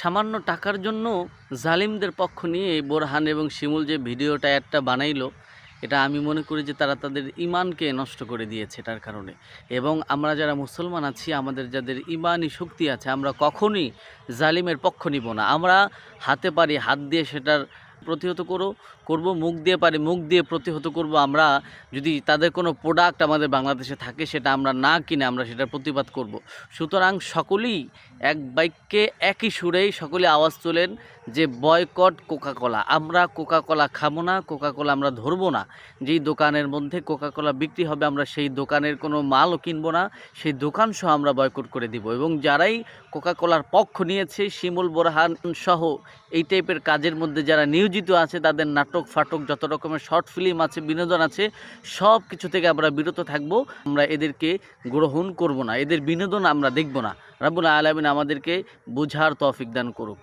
সামান্য টাকার জন্য জালিমদের পক্ষ নিয়ে বোরহান এবং শিমুল যে ভিডিওটা একটা বানাইলো, এটা আমি মনে করি যে তারা তাদের ইমানকে নষ্ট করে দিয়েছে এটার কারণে। এবং আমরা যারা মুসলমান আছি, আমাদের যাদের ইমানই শক্তি আছে, আমরা কখনই জালিমের পক্ষ নিব না। আমরা হাতে পারি হাত দিয়ে সেটার প্রতিহত করো, করব, মুখ দিয়ে পারি, মুখ দিয়ে প্রতিহত করব আমরা। যদি তাদের কোনো প্রোডাক্ট আমাদের বাংলাদেশে থাকে, সেটা আমরা না কিনে আমরা সেটার প্রতিবাদ করব। সুতরাং সকলেই এক বাইককে একই সুরেই সকলে আওয়াজ তোলেন যে বয়কট কোকা কোলা আমরা কোকা কোলা খাব না কোকা কোলা আমরা ধরবো না। যেই দোকানের মধ্যে কোকা কোলা বিক্রি হবে, আমরা সেই দোকানের কোনো মালও কিনবো না। সেই দোকান সহ আমরা বয়কট করে দিব। এবং যারাই কোকা কোলার পক্ষ নিয়েছে, শিমুল, বোরহান সহ এই টাইপের কাজের মধ্যে যারা নিয়োজিত আছে, তাদের নাটক, ফাটক, যত রকমের শর্ট ফিল্ম আছে, বিনোদন আছে, সব কিছু থেকে আমরা বিরত থাকব। আমরা এদেরকে গ্রহণ করব না। এদের বিনোদন আমরা দেখব না। রাবুল আলমিন আমাদেরকে বোঝার তৌফিক দান করুক।